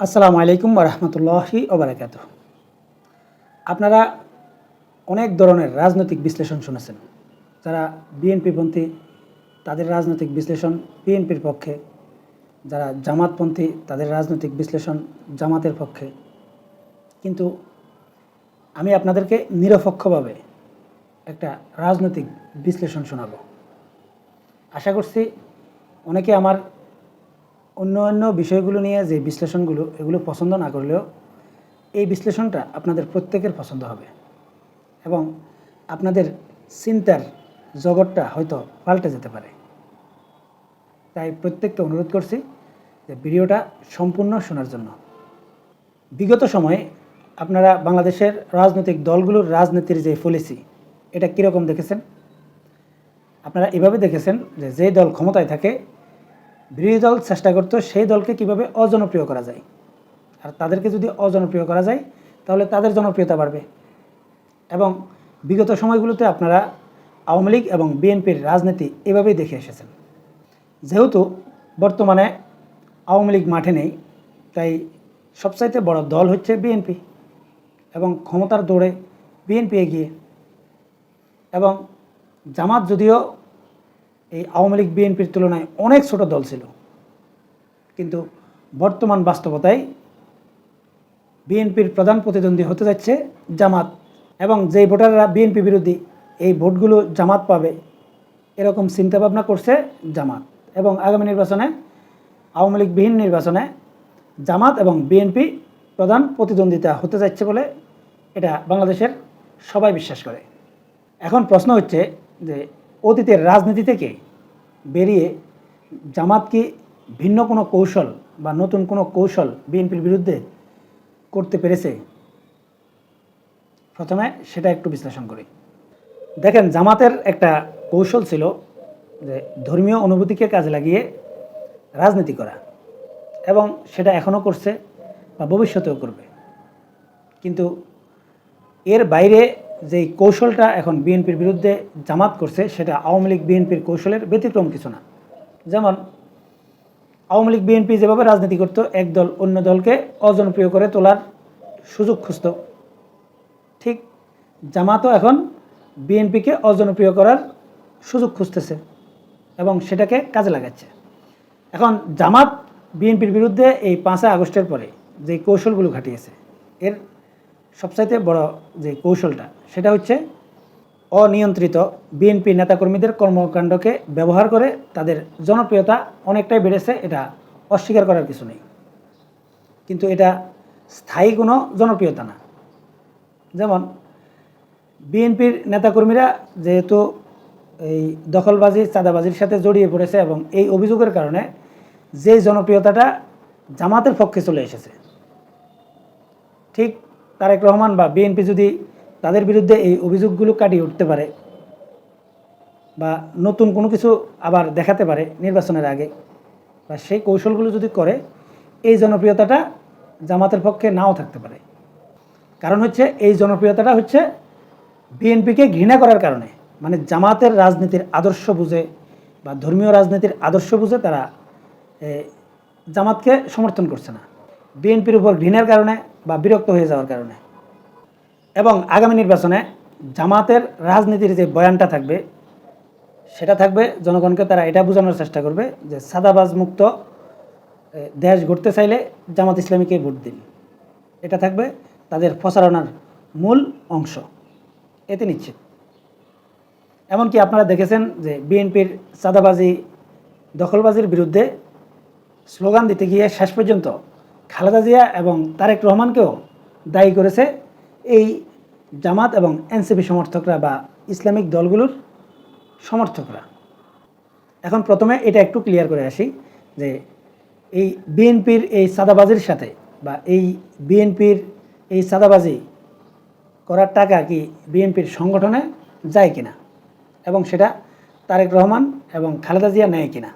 আসসালামু আলাইকুম রহমতুল্লাহি ওবরাকাত আপনারা অনেক ধরনের রাজনৈতিক বিশ্লেষণ শুনেছেন। যারা বিএনপিপন্থী তাদের রাজনৈতিক বিশ্লেষণ বিএনপির পক্ষে। যারা জামাতপন্থী তাদের রাজনৈতিক বিশ্লেষণ জামাতের পক্ষে। কিন্তু আমি আপনাদেরকে নিরপেক্ষভাবে একটা রাজনৈতিক বিশ্লেষণ শোনাব। আশা করছি অনেকে আমার অন্য অন্য বিষয়গুলো নিয়ে যে বিশ্লেষণগুলো, এগুলো পছন্দ না করলেও এই বিশ্লেষণটা আপনাদের প্রত্যেকের পছন্দ হবে। এবং আপনাদের চিন্তার জগৎটা হয়তো পাল্টে যেতে পারে। তাই প্রত্যেককে অনুরোধ করছি যে ভিডিওটা সম্পূর্ণ শোনার জন্য। বিগত সময়ে আপনারা বাংলাদেশের রাজনৈতিক দলগুলোর রাজনীতির যে পলিসি, এটা কীরকম দেখেছেন? আপনারা এভাবে দেখেছেন যে যে দল ক্ষমতায় থাকে বিরোধী দল চেষ্টা করতো সেই দলকে কীভাবে অজনপ্রিয় করা যায়। আর তাদেরকে যদি অজনপ্রিয় করা যায়, তাহলে তাদের জনপ্রিয়তা বাড়বে। এবং বিগত সময়গুলোতে আপনারা আওয়ামী লীগ এবং বিএনপির রাজনীতি এভাবেই দেখে এসেছেন। যেহেতু বর্তমানে আওয়ামী লীগ মাঠে নেই, তাই সবচাইতে বড় দল হচ্ছে বিএনপি এবং ক্ষমতার দৌড়ে বিএনপি এগিয়ে। এবং জামাত যদিও এই আওয়ামী লীগ, বিএনপির তুলনায় অনেক ছোট দল ছিল। কিন্তু বর্তমান বাস্তবতায় বিএনপির প্রধান প্রতিদ্বন্দ্বী হতে যাচ্ছে জামাত এবং যেই ভোটাররা বিএনপি বিরোধী এই ভোটগুলো জামাত পাবে এরকম চিন্তাভাবনা করছে জামাত এবং আগামী নির্বাচনে, আওয়ামী লীগবিহীন নির্বাচনে জামাত এবং বিএনপি প্রধান প্রতিদ্বন্দ্বিতা হতে যাচ্ছে বলে এটা বাংলাদেশের সবাই বিশ্বাস করে। এখন প্রশ্ন হচ্ছে যে অতীতের রাজনীতি থেকে বেরিয়ে জামাত কি ভিন্ন কোনো কৌশল বা নতুন কোনো কৌশল বিএনপির বিরুদ্ধে করতে পেরেছে, প্রথমে সেটা একটু বিশ্লেষণ করি। দেখেন, জামাতের একটা কৌশল ছিল যে ধর্মীয় অনুভূতিকে কাজে লাগিয়ে রাজনীতি করা এবং সেটা এখনও করছে বা ভবিষ্যতেও করবে। কিন্তু এর বাইরে যেই কৌশলটা এখন বিএনপির বিরুদ্ধে জামাত করছে, সেটা আওয়ামী লীগ বিএনপির কৌশলের ব্যতিক্রম কিছু না। যেমন, আওয়ামী লীগ বিএনপি যেভাবে রাজনীতি করতো, এক দল অন্য দলকে অজনপ্রিয় করে তোলার সুযোগ খুঁজত। ঠিক জামাতও এখন বিএনপিকে অজনপ্রিয় করার সুযোগ খুঁজতেছে এবং সেটাকে কাজে লাগাচ্ছে। এখন জামাত বিএনপির বিরুদ্ধে এই পাঁচই আগস্টের পরে যে কৌশলগুলো ঘাটিয়েছে, এর সবচাইতে বড় যে কৌশলটা, সেটা হচ্ছে অনিয়ন্ত্রিত বিএনপি নেতাকর্মীদের কর্মকাণ্ডকে ব্যবহার করে তাদের জনপ্রিয়তা অনেকটাই বেড়েছে, এটা অস্বীকার করার কিছু নেই। কিন্তু এটা স্থায়ী কোনো জনপ্রিয়তা না। যেমন বিএনপির নেতাকর্মীরা যেহেতু এই দখলবাজি, চাঁদাবাজির সাথে জড়িয়ে পড়েছে এবং এই অভিযোগের কারণে যে জনপ্রিয়তাটা জামাতের পক্ষে চলে এসেছে, ঠিক তারেক রহমান বা বিএনপি যদি তাদের বিরুদ্ধে এই অভিযোগগুলো কাটিয়ে উঠতে পারে বা নতুন কোনো কিছু আবার দেখাতে পারে নির্বাচনের আগে, বা সেই কৌশলগুলো যদি করে, এই জনপ্রিয়তাটা জামাতের পক্ষে নাও থাকতে পারে। কারণ হচ্ছে এই জনপ্রিয়তাটা হচ্ছে বিএনপিকে ঘৃণা করার কারণে। মানে জামাতের রাজনীতির আদর্শ বুঝে বা ধর্মীয় রাজনীতির আদর্শ বুঝে তারা জামাতকে সমর্থন করছে না। বিএনপির উপর ঘৃণার কারণে বা বিরক্ত হয়ে যাওয়ার কারণে। এবং আগামী নির্বাচনে জামাতের রাজনীতির যে বয়ানটা থাকবে, সেটা থাকবে, জনগণকে তারা এটা বোঝানোর চেষ্টা করবে যে সাদাবাজ মুক্ত দেশ গড়তে চাইলে জামাত ইসলামীকে ভোট দিন। এটা থাকবে তাদের প্রচারণার মূল অংশ। এতে নিশ্চিত। এমনকি আপনারা দেখেছেন যে বিএনপির চাঁদাবাজি দখলবাজির বিরুদ্ধে স্লোগান দিতে গিয়ে শেষ পর্যন্ত খালেদা জিয়া এবং তারেক রহমানকেও দায়ী করেছে এই জামাত এবং এনসিপি সমর্থকরা বা ইসলামিক দলগুলোর সমর্থকরা। এখন প্রথমে এটা একটু ক্লিয়ার করে আসি যে এই বিএনপির এই সাদাবাজির সাথে বা এই বিএনপির এই সাদাবাজি করার টাকা কি বিএনপির সংগঠনে যায় কিনা এবং সেটা তারেক রহমান এবং খালেদা জিয়া নেয় কিনা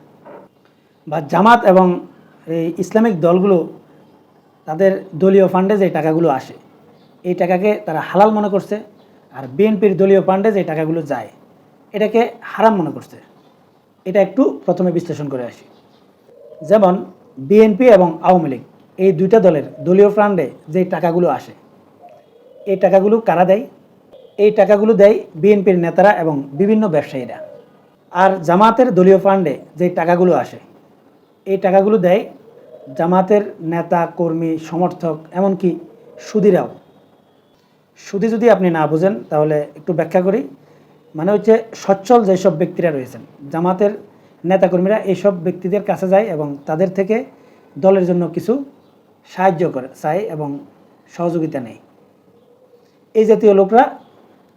বা জামাত এবং এই ইসলামিক দলগুলো তাদের দলীয় ফান্ডে যে টাকাগুলো আসে, এই টাকাকে তারা হালাল মনে করছে আর বিএনপির দলীয় ফান্ডে যে টাকাগুলো যায়, এটাকে হারাম মনে করছে। এটা একটু প্রথমে বিশ্লেষণ করে আসি। যেমন বিএনপি এবং আওয়ামী লীগ, এই দুইটা দলের দলীয় ফান্ডে যে টাকাগুলো আসে, এই টাকাগুলো কারা দেয়? এই টাকাগুলো দেয় বিএনপির নেতারা এবং বিভিন্ন ব্যবসায়ীরা। আর জামাতের দলীয় ফান্ডে যে টাকাগুলো আসে, এই টাকাগুলো দেয় জামাতের নেতা, কর্মী, সমর্থক, এমনকি সুদিরাও। সুদি যদি আপনি না বুঝেন, তাহলে একটু ব্যাখ্যা করি। মানে হচ্ছে সচ্ছল যেসব ব্যক্তিরা রয়েছেন, জামাতের নেতাকর্মীরা এইসব ব্যক্তিদের কাছে যায় এবং তাদের থেকে দলের জন্য কিছু সাহায্য করে, চায় এবং সহযোগিতা নেয়। এই জাতীয় লোকরা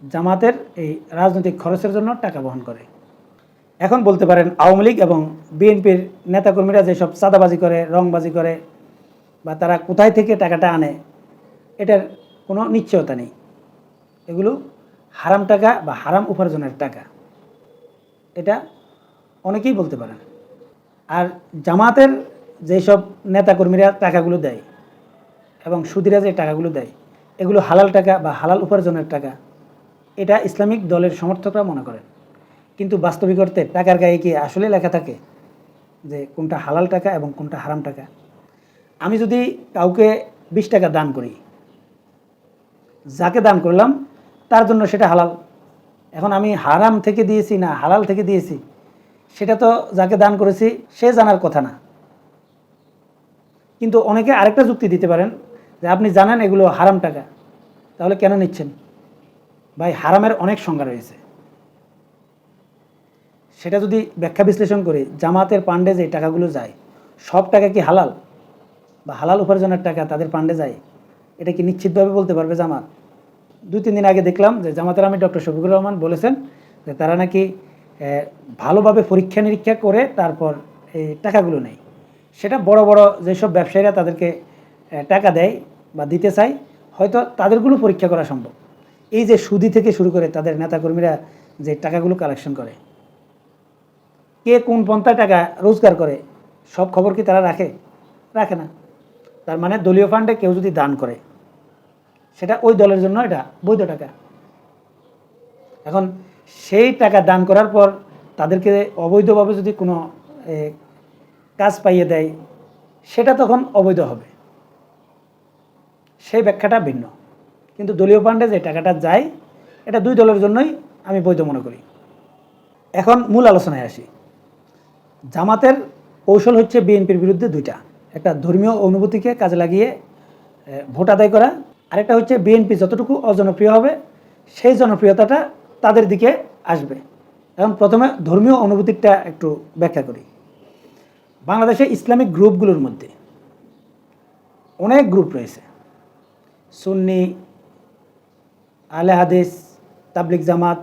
জামাতের এই রাজনৈতিক খরচের জন্য টাকা বহন করে। এখন বলতে পারেন আওয়ামী লীগ এবং বিএনপির নেতাকর্মীরা যেসব চাঁদাবাজি করে, রংবাজি করে বা তারা কোথায় থেকে টাকাটা আনে, এটার কোনো নিশ্চয়তা নেই। এগুলো হারাম টাকা বা হারাম উপার্জনের টাকা। এটা অনেকেই বলতে পারেন। আর জামাতের যেসব নেতাকর্মীরা টাকাগুলো দেয় এবং সুদিরা যে টাকাগুলো দেয়, এগুলো হালাল টাকা বা হালাল উপার্জনের টাকা, এটা ইসলামিক দলের সমর্থকরা মনে করেন। কিন্তু বাস্তবিক অর্থে টাকার গায়ে কি আসলে লেখা থাকে যে কোনটা হালাল টাকা এবং কোনটা হারাম টাকা? আমি যদি কাউকে বিশ টাকা দান করি, যাকে দান করলাম, তার জন্য সেটা হালাল। এখন আমি হারাম থেকে দিয়েছি না হালাল থেকে দিয়েছি, সেটা তো যাকে দান করেছি, সে জানার কথা না। কিন্তু অনেকে আরেকটা যুক্তি দিতে পারেন যে আপনি জানেন এগুলো হারাম টাকা, তাহলে কেন নিচ্ছেন? ভাই, হারামের অনেক সংজ্ঞা রয়েছে। সেটা যদি ব্যাখ্যা বিশ্লেষণ করি, জামাতের পান্ডে যে টাকাগুলো যায়, সব টাকা কি হালাল? বা হালাল উপার্জনের টাকা তাদের পান্ডে যায়? এটা কি নিশ্চিতভাবে বলতে পারবে জামাত? দুই, তিন দিন আগে দেখলাম যে জামাতের আমি ডক্টর শফিকুর রহমান বলেছেন যে তারা নাকি ভালোভাবে পরীক্ষা নিরীক্ষা করে তারপর এই টাকাগুলো নেয়। সেটা বড় বড় যেসব ব্যবসায়ীরা তাদেরকে টাকা দেয় বা দিতে চায়, হয়তো তাদেরগুলো পরীক্ষা করা সম্ভব। এই যে সুদি থেকে শুরু করে তাদের নেতাকর্মীরা যে টাকাগুলো কালেকশন করে কে কোন পন্থায় টাকা রোজগার করে, সব খবর কি তারা রাখে? রাখে না। তার মানে দলীয় ফান্ডে কেউ যদি দান করে, সেটা ওই দলের জন্য এটা বৈধ টাকা। এখন সেই টাকা দান করার পর তাদেরকে অবৈধভাবে যদি কোনো কাজ পাইয়ে দেয়, সেটা তখন অবৈধ হবে। সেই ব্যাখ্যাটা ভিন্ন। কিন্তু দলীয় ফান্ডে যে টাকাটা যায়, এটা দুই দলের জন্যই আমি বৈধ মনে করি। এখন মূল আলোচনায় আসি। জামাতের কৌশল হচ্ছে বিএনপির বিরুদ্ধে দুইটা। একটা ধর্মীয় অনুভূতিকে কাজে লাগিয়ে ভোট আদায় করা। আরেকটা হচ্ছে বিএনপি যতটুকু অজনপ্রিয় হবে, সেই জনপ্রিয়তাটা তাদের দিকে আসবে। এখন প্রথমে ধর্মীয় অনুভূতিটা একটু ব্যাখ্যা করি। বাংলাদেশে ইসলামিক গ্রুপগুলোর মধ্যে অনেক গ্রুপ রয়েছে। সুন্নি, আলে হাদিস তাবলিক জামাত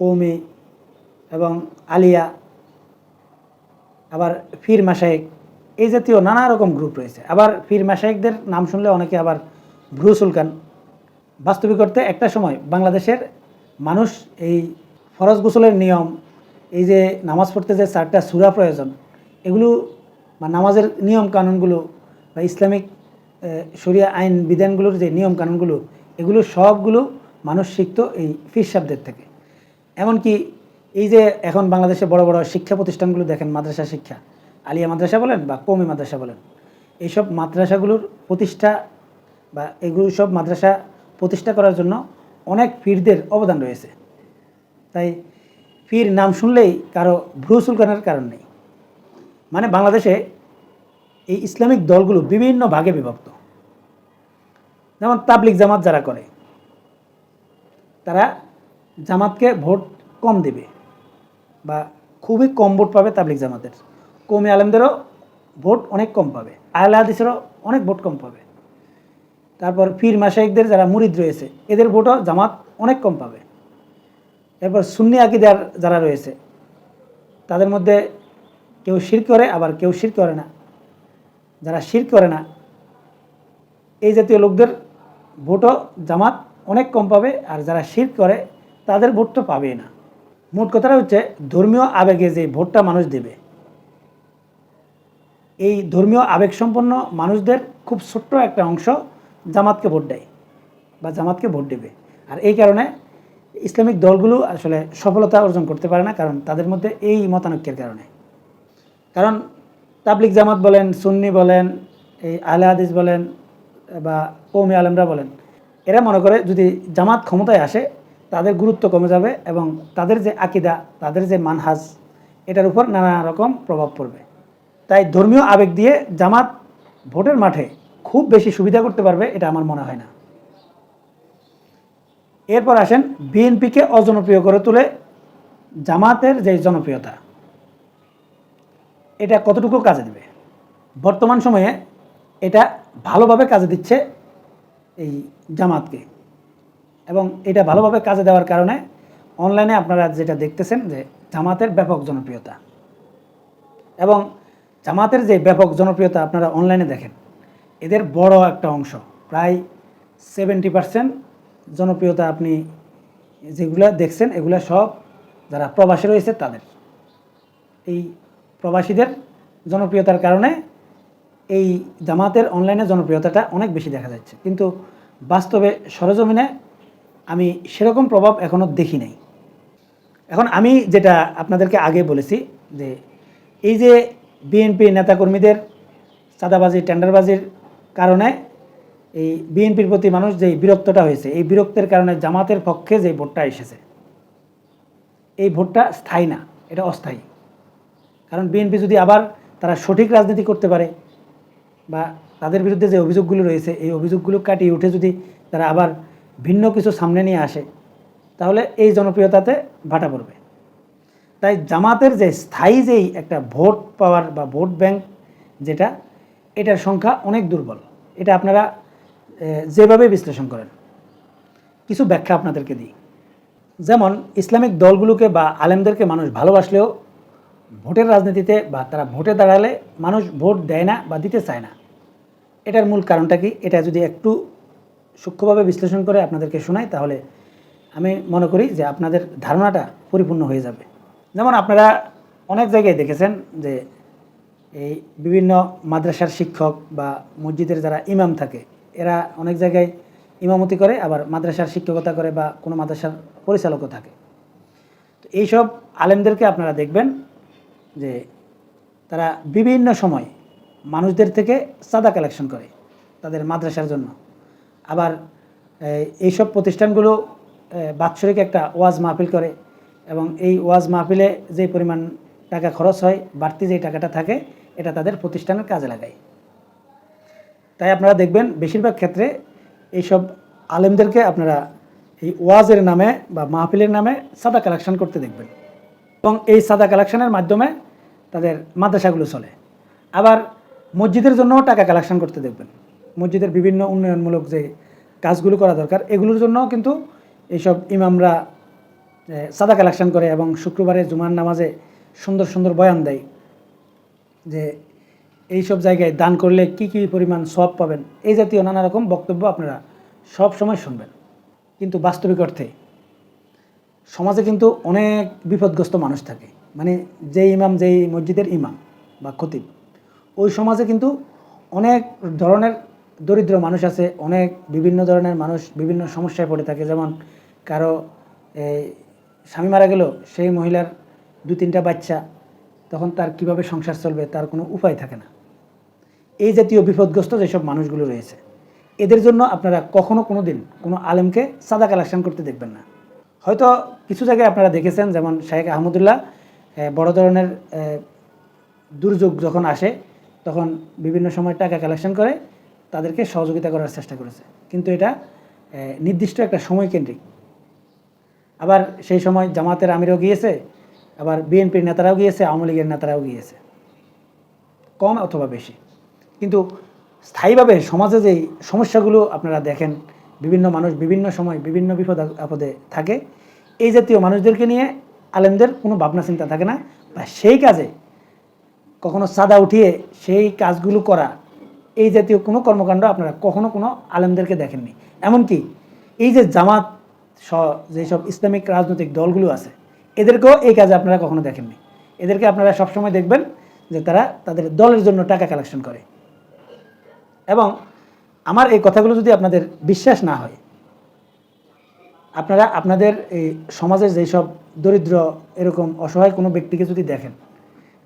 ওমি এবং আলিয়া। আবার ফির মাসায়েক এই জাতীয় নানা রকম গ্রুপ রয়েছে। আবার ফির মাসায়েকদের নাম শুনলে অনেকে আবার ভ্রু সুলকান বাস্তবিক অর্থে একটা সময় বাংলাদেশের মানুষ এই ফরজ গোসলের নিয়ম, এই যে নামাজ পড়তে যে চারটা সুরা প্রয়োজন, এগুলো বা নামাজের নিয়ম কানুনগুলো বা ইসলামিক শরিয়া আইন বিধানগুলোর যে নিয়ম কানুনগুলো, এগুলো সবগুলো মানুষ শিখত এই ফির সাহেবদের থেকে। এমনকি এই যে এখন বাংলাদেশে বড় বড় শিক্ষা প্রতিষ্ঠানগুলো দেখেন, মাদ্রাসা শিক্ষা। আলিয়া মাদ্রাসা বলেন বা কমি মাদ্রাসা বলেন, এইসব মাদ্রাসাগুলোর প্রতিষ্ঠা বা এগুলো সব মাদ্রাসা প্রতিষ্ঠা করার জন্য অনেক পীরদের অবদান রয়েছে। তাই পীর নাম শুনলেই কারও ভ্রু চুলকানোর কারণ নেই। মানে বাংলাদেশে এই ইসলামিক দলগুলো বিভিন্ন ভাগে বিভক্ত। যেমন তাবলিক জামাত যারা করে, তারা জামাতকে ভোট কম দেবে। বা খুবই কম ভোট পাবে তাবলিক জামাতের। কৌমি আলেমদেরও ভোট অনেক কম পাবে। আহলে হাদিসেরও অনেক ভোট কম পাবে। তারপর পীর মাসাইকদের যারা মুরিদ রয়েছে, এদের ভোটও জামাত অনেক কম পাবে। এরপর সুন্নি আকিদার যারা রয়েছে, তাদের মধ্যে কেউ শির করে, আবার কেউ শির করে না। যারা শির করে না, এই জাতীয় লোকদের ভোটও জামাত অনেক কম পাবে, আর যারা শির করে, তাদের ভোট তো পাবেই না। মোট কথাটা হচ্ছে ধর্মীয় আবেগে যে ভোটটা মানুষ দেবে, এই ধর্মীয় আবেগসম্পন্ন মানুষদের খুব ছোট্ট একটা অংশ জামাতকে ভোট দেয় বা জামাতকে ভোট দেবে। আর এই কারণে ইসলামিক দলগুলো আসলে সফলতা অর্জন করতে পারে না কারণ তাদের মধ্যে এই মতানৈক্যের কারণে। কারণ তাবলিক জামাত বলেন, সুন্নি বলেন, এই আহলে হাদিস বলেন বা কৌমি আলেমরা বলেন, এরা মনে করে যদি জামাত ক্ষমতায় আসে তাদের গুরুত্ব কমে যাবে এবং তাদের যে আকিদা, তাদের যে মানহাজ, এটার উপর নানা রকম প্রভাব পড়বে। তাই ধর্মীয় আবেগ দিয়ে জামাত ভোটের মাঠে খুব বেশি সুবিধা করতে পারবে, এটা আমার মনে হয় না। এরপর আসেন বিএনপিকে অজনপ্রিয় করে তুলে জামাতের যে জনপ্রিয়তা, এটা কতটুকু কাজে দেবে? বর্তমান সময়ে এটা ভালোভাবে কাজে দিচ্ছে এই জামাতকে। এবং এটা ভালোভাবে কাজে দেওয়ার কারণে অনলাইনে আপনারা যেটা দেখতেছেন যে জামাতের ব্যাপক জনপ্রিয়তা। এবং জামাতের যে ব্যাপক জনপ্রিয়তা আপনারা অনলাইনে দেখেন, এদের বড় একটা অংশ, প্রায় সেভেন্টি পার্সেন্ট জনপ্রিয়তা আপনি যেগুলো দেখছেন, এগুলো সব যারা প্রবাসী রয়েছে তাদের। এই প্রবাসীদের জনপ্রিয়তার কারণে এই জামাতের অনলাইনে জনপ্রিয়তাটা অনেক বেশি দেখা যাচ্ছে। কিন্তু বাস্তবে সরজমিনে আমি সেরকম প্রভাব এখনও দেখি নাই। এখন আমি যেটা আপনাদেরকে আগে বলেছি যে এই যে বিএনপি নেতাকর্মীদের চাঁদাবাজি, টেন্ডারবাজির কারণে এই বিএনপির প্রতি মানুষ যে বিরক্তটা হয়েছে, এই বিরক্তের কারণে জামাতের পক্ষে যে ভোটটা এসেছে, এই ভোটটা স্থায়ী না, এটা অস্থায়ী। কারণ বিএনপি যদি আবার তারা সঠিক রাজনীতি করতে পারে বা তাদের বিরুদ্ধে যে অভিযোগগুলো রয়েছে, এই অভিযোগগুলো কাটিয়ে উঠে যদি তারা আবার ভিন্ন কিছু সামনে নিয়ে আসে, তাহলে এই জনপ্রিয়তাতে ভাটা পড়বে। তাই জামাতের যে স্থায়ী যেই একটা ভোট পাওয়ার বা ভোট ব্যাংক যেটা, এটার সংখ্যা অনেক দুর্বল। এটা আপনারা যেভাবে বিশ্লেষণ করেন। কিছু ব্যাখ্যা আপনাদেরকে দিই। যেমন, ইসলামিক দলগুলোকে বা আলেমদেরকে মানুষ ভালোবাসলেও ভোটের রাজনীতিতে বা তারা ভোটে দাঁড়ালে মানুষ ভোট দেয় না বা দিতে চায় না। এটার মূল কারণটা কি? এটা যদি একটু সূক্ষ্মভাবে বিশ্লেষণ করে আপনাদেরকে শোনাই, তাহলে আমি মনে করি যে আপনাদের ধারণাটা পরিপূর্ণ হয়ে যাবে। যেমন আপনারা অনেক জায়গায় দেখেছেন যে এই বিভিন্ন মাদ্রাসার শিক্ষক বা মসজিদের যারা ইমাম থাকে, এরা অনেক জায়গায় ইমামতি করে, আবার মাদ্রাসার শিক্ষকতা করে বা কোনো মাদ্রাসার পরিচালকও থাকে। তো এইসব আলেমদেরকে আপনারা দেখবেন যে তারা বিভিন্ন সময় মানুষদের থেকে সাদা কালেকশন করে তাদের মাদ্রাসার জন্য। আবার এইসব প্রতিষ্ঠানগুলো বাৎসরিক একটা ওয়াজ মাহফিল করে এবং এই ওয়াজ মাহফিলে যে পরিমাণ টাকা খরচ হয়, বাড়তি যে টাকাটা থাকে, এটা তাদের প্রতিষ্ঠানের কাজে লাগায়। তাই আপনারা দেখবেন, বেশিরভাগ ক্ষেত্রে এইসব আলেমদেরকে আপনারা এই ওয়াজের নামে বা মাহফিলের নামে সাদা কালেকশন করতে দেখবেন এবং এই সাদা কালেকশনের মাধ্যমে তাদের মাদ্রাসাগুলো চলে। আবার মসজিদের জন্যও টাকা কালেকশন করতে দেখবেন। মসজিদের বিভিন্ন উন্নয়নমূলক যে কাজগুলো করা দরকার, এগুলোর জন্যও কিন্তু এইসব ইমামরা সাদা কালেকশন করে এবং শুক্রবারে জুমার নামাজে সুন্দর সুন্দর বয়ান দেয় যে এই সব জায়গায় দান করলে কি কি পরিমাণ সব পাবেন, এই জাতীয় নানা রকম বক্তব্য আপনারা সব সময় শুনবেন। কিন্তু বাস্তবিক অর্থে সমাজে কিন্তু অনেক বিপদগ্রস্ত মানুষ থাকে। মানে যে ইমাম যেই মসজিদের ইমাম বা খতিব, ওই সমাজে কিন্তু অনেক ধরনের দরিদ্র মানুষ আছে, অনেক বিভিন্ন ধরনের মানুষ বিভিন্ন সমস্যায় পড়ে থাকে। যেমন কারও স্বামী মারা গেল, সেই মহিলার দু তিনটা বাচ্চা, তখন তার কীভাবে সংসার চলবে তার কোনো উপায় থাকে না। এই জাতীয় বিপদগ্রস্ত যেসব মানুষগুলো রয়েছে, এদের জন্য আপনারা কখনো কোনো দিন কোনো আলেমকে সাদা কালেকশন করতে দেখবেন না। হয়তো কিছু জায়গায় আপনারা দেখেছেন, যেমন শাহেখ আহমদুল্লাহ বড় ধরনের দুর্যোগ যখন আসে, তখন বিভিন্ন সময় টাকা কালেকশন করে তাদেরকে সহযোগিতা করার চেষ্টা করেছে। কিন্তু এটা নির্দিষ্ট একটা সময় কেন্দ্রিক। আবার সেই সময় জামাতের আমিরও গিয়েছে, আবার বিএনপির নেতারাও গিয়েছে, আওয়ামী লীগের নেতারাও গিয়েছে। কম অথবা বেশি। কিন্তু স্থায়ীভাবে সমাজে যেই সমস্যাগুলো আপনারা দেখেন, বিভিন্ন মানুষ বিভিন্ন সময় বিভিন্ন বিপদ আপদে থাকে, এই জাতীয় মানুষদেরকে নিয়ে আলেমদের কোনো ভাবনা চিন্তা থাকে না বা সেই কাজে কখনো সাদা উঠিয়ে সেই কাজগুলো করা এই জাতীয় কোনো কর্মকাণ্ড আপনারা কখনো কোনো আলেমদেরকে দেখেননি। এমনকি এই যে জামাত যেসব ইসলামিক রাজনৈতিক দলগুলো আছে, এদেরকেও এই কাজে আপনারা কখনো দেখেননি। এদেরকে আপনারা সবসময় দেখবেন যে তারা তাদের দলের জন্য টাকা কালেকশন করে। এবং আমার এই কথাগুলো যদি আপনাদের বিশ্বাস না হয়, আপনারা আপনাদের এই সমাজের যেসব দরিদ্র, এরকম অসহায় কোনো ব্যক্তিকে যদি দেখেন,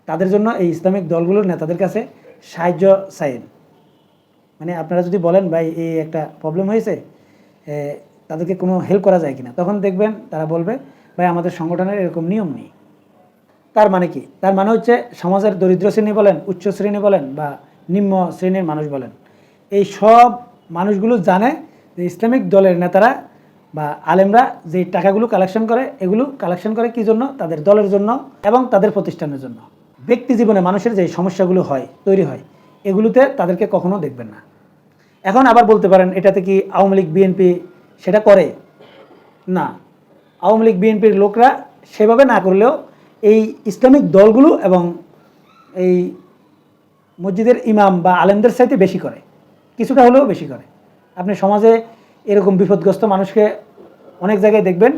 তাদের জন্য এই ইসলামিক দলগুলোর নেতাদের কাছে সাহায্য চাইন। মানে আপনারা যদি বলেন, ভাই এই একটা প্রবলেম হয়েছে তাদেরকে কোনো হেল্প করা যায় কিনা? তখন দেখবেন তারা বলবে, ভাই, আমাদের সংগঠনের এরকম নিয়ম নেই। তার মানে কি? তার মানে হচ্ছে সমাজের দরিদ্র শ্রেণি বলেন, উচ্চ শ্রেণি বলেন বা নিম্ন শ্রেণির মানুষ বলেন, এই সব মানুষগুলো জানে যে ইসলামিক দলের নেতারা বা আলেমরা যে টাকাগুলো কালেকশন করে, এগুলো কালেকশন করে কি জন্য? তাদের দলের জন্য এবং তাদের প্রতিষ্ঠানের জন্য। ব্যক্তি জীবনে মানুষের যে সমস্যাগুলো হয়, তৈরি হয় এগুলোতে তাদেরকে কখনো দেখবেন না। এখন আবার বলতে পারেন, এটাতে কি আওয়ামী লীগ, বিএনপি সেটা করে? না। আওয়ামী লীগ, বিএনপির লোকরা সেভাবে না করলেও এই ইসলামিক দলগুলো এবং এই মসজিদের ইমাম বা আলেমদের চাইতে বেশি করে। কিছুটা হলেও বেশি করে। আপনি সমাজে এরকম বিপদগ্রস্ত মানুষকে অনেক জায়গায় দেখবেন,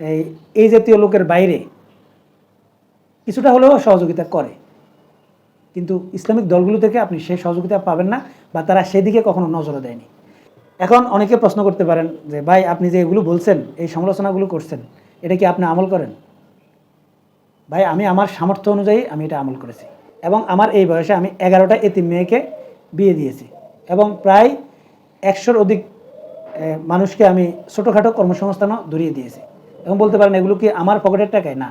এই এই জাতীয় লোকের বাইরে কিছুটা হলেও সহযোগিতা করে। কিন্তু ইসলামিক দলগুলো থেকে আপনি সেই সহযোগিতা পাবেন না বা তারা সেদিকে কখনো নজরও দেয়নি। এখন অনেকে প্রশ্ন করতে পারেন যে, ভাই, আপনি যে এগুলো বলছেন, এই সমালোচনাগুলো করছেন, এটা কি আপনি আমল করেন? ভাই, আমি আমার সামর্থ্য অনুযায়ী আমি এটা আমল করেছি এবং আমার এই বয়সে আমি এগারোটা এতিম মেয়েকে বিয়ে দিয়েছি এবং প্রায় একশোর অধিক মানুষকে আমি ছোটোখাটো কর্মসংস্থানও ধরিয়ে দিয়েছি। এবং বলতে পারেন, এগুলো কি আমার পকেটের টাকায়? না,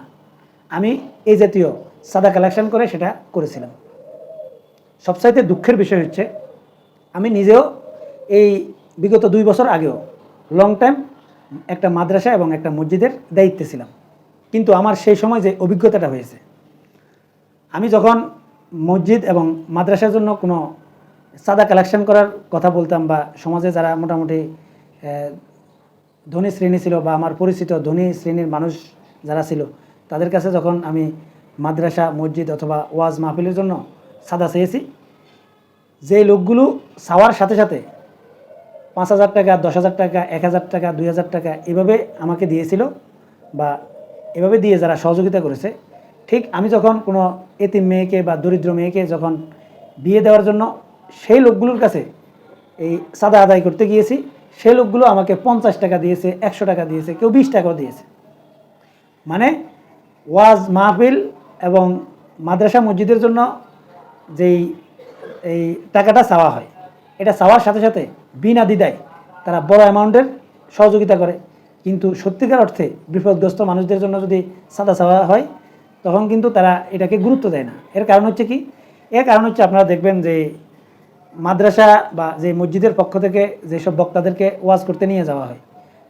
আমি এই জাতীয় সাদা কালেকশন করে সেটা করেছিলাম। সবচাইতে দুঃখের বিষয় হচ্ছে, আমি নিজেও এই বিগত দুই বছর আগেও লং টাইম একটা মাদ্রাসা এবং একটা মসজিদের দায়িত্বে ছিলাম। কিন্তু আমার সেই সময় যে অভিজ্ঞতাটা হয়েছে, আমি যখন মসজিদ এবং মাদ্রাসার জন্য কোনো সাদা কালেকশন করার কথা বলতাম বা সমাজে যারা মোটামুটি ধনী শ্রেণি ছিল বা আমার পরিচিত ধনী শ্রেণির মানুষ যারা ছিল, তাদের কাছে যখন আমি মাদ্রাসা, মসজিদ অথবা ওয়াজ মাহফিলের জন্য সাদা চেয়েছি। যে লোকগুলো চাওয়ার সাথে সাথে পাঁচ হাজার টাকা, দশ হাজার টাকা, এক হাজার টাকা, দুই হাজার টাকা এভাবে আমাকে দিয়েছিল বা এভাবে দিয়ে যারা সহযোগিতা করেছে, ঠিক আমি যখন কোনো এতিম মেয়েকে বা দরিদ্র মেয়েকে যখন বিয়ে দেওয়ার জন্য সেই লোকগুলোর কাছে এই সাদা আদায় করতে গিয়েছি, সেই লোকগুলো আমাকে পঞ্চাশ টাকা দিয়েছে, একশো টাকা দিয়েছে, কেউ বিশ টাকাও দিয়েছে। মানে ওয়াজ মাহফিল এবং মাদ্রাসা মসজিদের জন্য যেই, এই টাকাটা চাওয়া হয়, এটা চাওয়ার সাথে সাথে বিনা দ্বিধায় তারা বড় অ্যামাউন্টের সহযোগিতা করে। কিন্তু সত্যিকার অর্থে বিপদগ্রস্ত মানুষদের জন্য যদি সাদা চাওয়া হয়, তখন কিন্তু তারা এটাকে গুরুত্ব দেয় না। এর কারণ হচ্ছে কি? এর কারণ হচ্ছে আপনারা দেখবেন যে মাদ্রাসা বা যে মসজিদের পক্ষ থেকে যেসব বক্তাদেরকে ওয়াজ করতে নিয়ে যাওয়া হয়,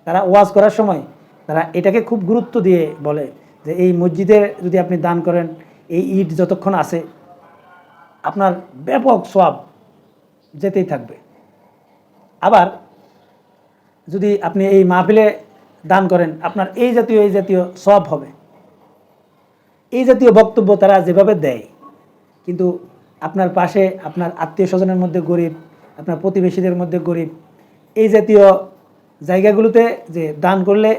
তারা ওয়াজ করার সময় তারা এটাকে খুব গুরুত্ব দিয়ে বলে যে, এই মসজিদে যদি আপনি দান করেন, এই ইট যতক্ষণ আছে আপনার ব্যাপক সব যেতেই থাকবে। আবার যদি আপনি এই মাহফিলে দান করেন, আপনার এই জাতীয় এই জাতীয় সব হবে। এই জাতীয় বক্তব্য তারা যেভাবে দেয়, কিন্তু আপনার পাশে আপনার আত্মীয় স্বজনের মধ্যে গরিব, আপনার প্রতিবেশীদের মধ্যে গরিব, এই জাতীয় জায়গাগুলোতে যে দান করলে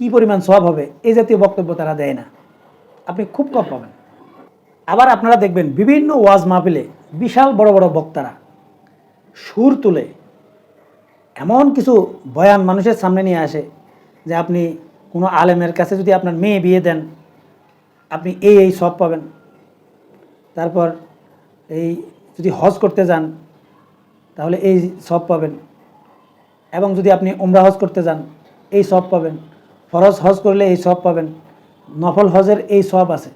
কি পরিমাণ সব হবে, এই জাতীয় বক্তব্য তারা দেয় না। আপনি খুব কম পাবেন। আবার আপনারা দেখবেন বিভিন্ন ওয়াজ মাহফিলে বিশাল বড় বড় বক্তারা সুর তুলে এমন কিছু বয়ান মানুষের সামনে নিয়ে আসে যে আপনি কোনো আলেমের কাছে যদি আপনার মেয়ে বিয়ে দেন, আপনি এই এই সব পাবেন। তারপর এই যদি হজ করতে যান, তাহলে এই সব পাবেন। এবং যদি আপনি উমরা হজ করতে যান, এই সব পাবেন। ফরজ হজ করলে এই সব পাবেন। নফল হজের এই সব আছে।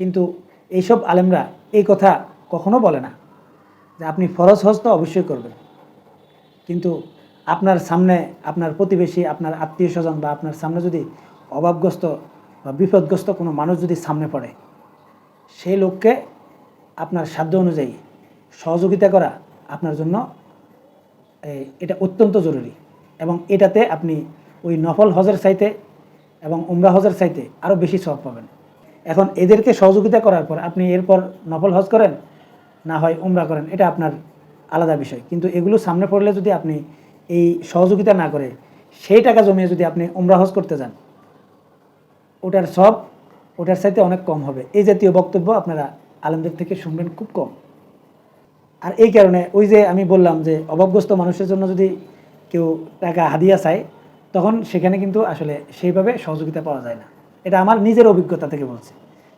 কিন্তু এইসব আলেমরা এই কথা কখনো বলে না যে আপনি ফরজ হজ তো অবশ্যই করবেন। কিন্তু আপনার সামনে আপনার প্রতিবেশী, আপনার আত্মীয় স্বজন বা আপনার সামনে যদি অভাবগ্রস্ত বা বিপদগ্রস্ত কোনো মানুষ যদি সামনে পড়ে সেই লোককে আপনার সাধ্য অনুযায়ী সহযোগিতা করা আপনার জন্য এটা অত্যন্ত জরুরি এবং এটাতে আপনি ওই নফল হজের চাইতে এবং উমরা হজের চাইতে আরও বেশি সব পাবেন। এখন এদেরকে সহযোগিতা করার পর আপনি এরপর নফল হজ করেন, না হয় উমরা করেন, এটা আপনার আলাদা বিষয়। কিন্তু এগুলো সামনে পড়লে যদি আপনি এই সহযোগিতা না করে, সেই টাকা জমিয়ে যদি আপনি উমরা হজ করতে যান, ওটার সব, ওটার চাইতে অনেক কম হবে। এই জাতীয় বক্তব্য আপনারা আলমদের থেকে শুনবেন খুব কম। আর এই কারণে ওই যে আমি বললাম যে অভাবগ্রস্ত মানুষের জন্য যদি কেউ টাকা হাদিয়া চায়, তখন সেখানে কিন্তু আসলে সেইভাবে সহযোগিতা পাওয়া যায় না। এটা আমার নিজের অভিজ্ঞতা থেকে বলছি।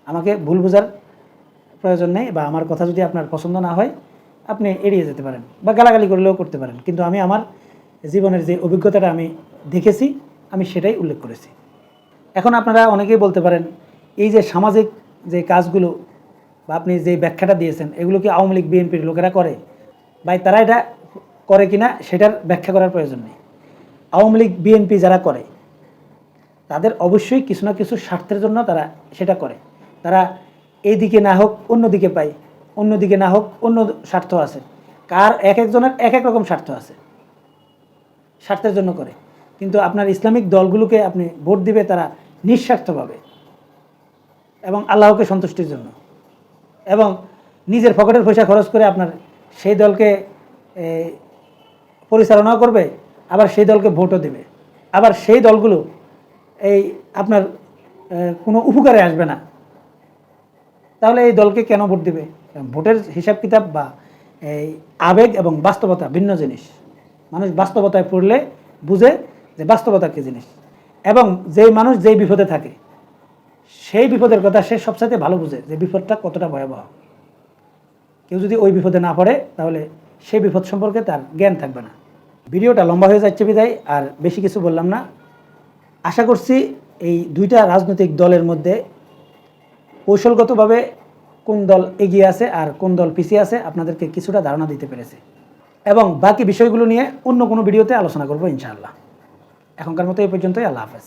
আমাকে ভুল বোঝার প্রয়োজন নেই বা আমার কথা যদি আপনার পছন্দ না হয়, আপনি এড়িয়ে যেতে পারেন বা গালাগালি করলেও করতে পারেন। কিন্তু আমি আমার জীবনের যে অভিজ্ঞতাটা আমি দেখেছি, আমি সেটাই উল্লেখ করেছি। এখন আপনারা অনেকেই বলতে পারেন, এই যে সামাজিক যে কাজগুলো বা আপনি যে ব্যাখ্যাটা দিয়েছেন, এগুলো কি আওয়ামী লীগ, বিএনপির লোকেরা করে? ভাই, তারা এটা করে কিনা, সেটার ব্যাখ্যা করার প্রয়োজন নেই। আওয়ামী লীগ, বিএনপি যারা করে তাদের অবশ্যই কিছু না কিছু স্বার্থের জন্য তারা সেটা করে। তারা এই দিকে না হোক অন্য দিকে পায়। অন্য দিকে না হোক, অন্য স্বার্থ আছে। কার এক একজনের এক এক রকম স্বার্থ আছে। স্বার্থের জন্য করে। কিন্তু আপনার ইসলামিক দলগুলোকে আপনি ভোট দিবে তারা নিঃস্বার্থভাবে এবং আল্লাহকে সন্তুষ্টির জন্য। এবং নিজের পকেটের পয়সা খরচ করে আপনার সেই দলকে পরিচালনাও করবে, আবার সেই দলকে ভোটও দেবে। আবার সেই দলগুলো এই আপনার কোনো উপকারে আসবে না। তাহলে এই দলকে কেন ভোট দিবে? ভোটের হিসাব কিতাব বা এই আবেগ এবং বাস্তবতা ভিন্ন জিনিস। মানুষ বাস্তবতায় পড়লে বুঝে যে বাস্তবতা কী জিনিস। এবং যেই মানুষ যেই বিপদে থাকে, সেই বিপদের কথা সে সবসাথে ভালো বুঝে যে বিপদটা কতটা ভয়াবহ। কেউ যদি ওই বিপদে না পড়ে, তাহলে সেই বিপদ সম্পর্কে তার জ্ঞান থাকবে না। ভিডিওটা লম্বা হয়ে যাচ্ছে বিদায়, আর বেশি কিছু বললাম না। আশা করছি এই দুইটা রাজনৈতিক দলের মধ্যে কৌশলগতভাবে কোন দল এগিয়ে আছে আর কোন দল পিছিয়ে আছে আপনাদেরকে কিছুটা ধারণা দিতে পেরেছে। এবং বাকি বিষয়গুলো নিয়ে অন্য কোনো ভিডিওতে আলোচনা করব ইনশাআল্লাহ। এখনকার মতো এই পর্যন্তই, আল্লাহ হাফেজ।